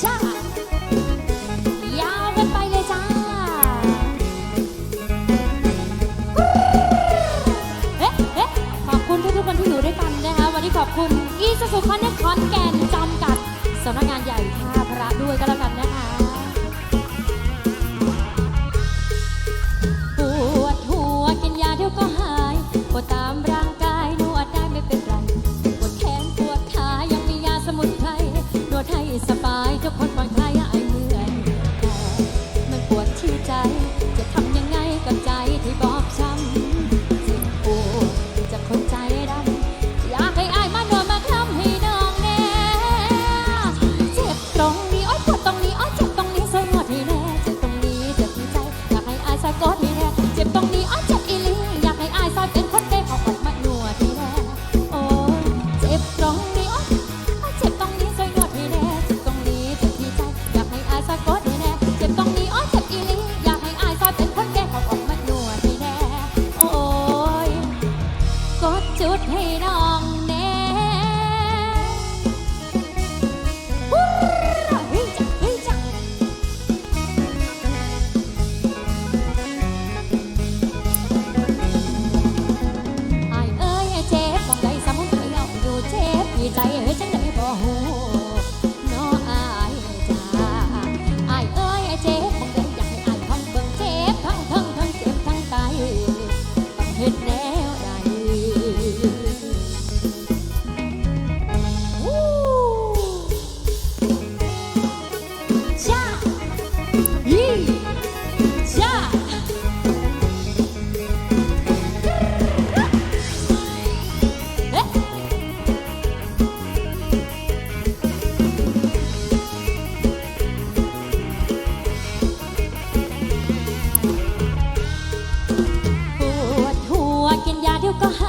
ช่างยาวกันไปเลยจ้าเอ๊ะเอ๊ะขอบคุณทุกคนที่อยู่ด้กันนะคะ วันนี้ขอบคุณอีสุสุคอนเนคคอนแกนจำกัดสำนักงานใหญ่ท่าพระด้วยก็แล้วกันนะคะ ร้องดีอ๊ะเจ็บตรงนี้ช่วยนวดให้แน่เจ็บตรงนี้เจ็บที่ใจอยากให้อายสะกดให้แน่เจ็บตรงนี้อ๊ะเจ็บอีหลีอยากให้อาซอยเป็นคนแก่ขอออกมานวดให้แน่โอ้ยกดจุดให้น้อง eu carrego.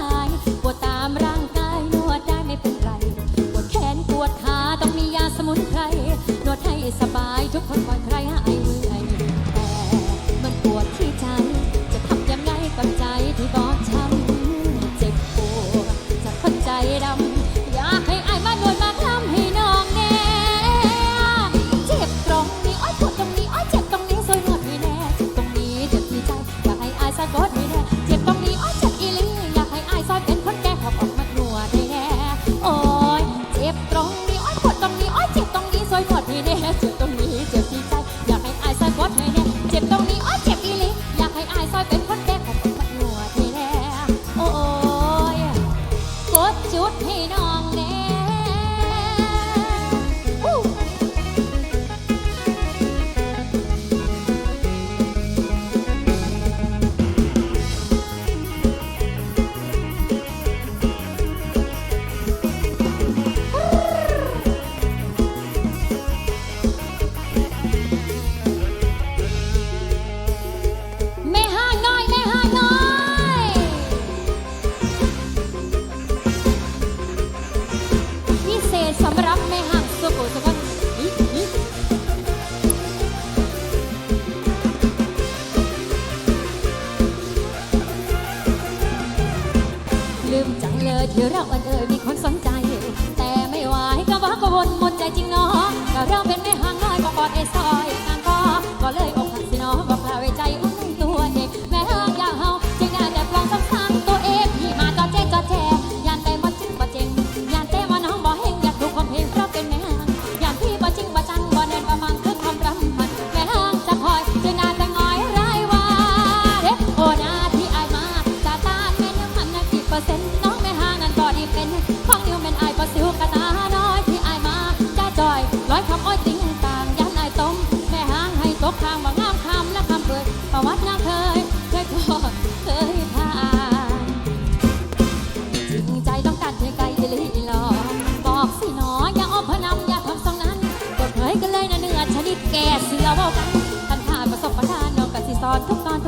เราเว้ากันปัญหาประสบปัญหาน้องกับสิสอนทุกตอน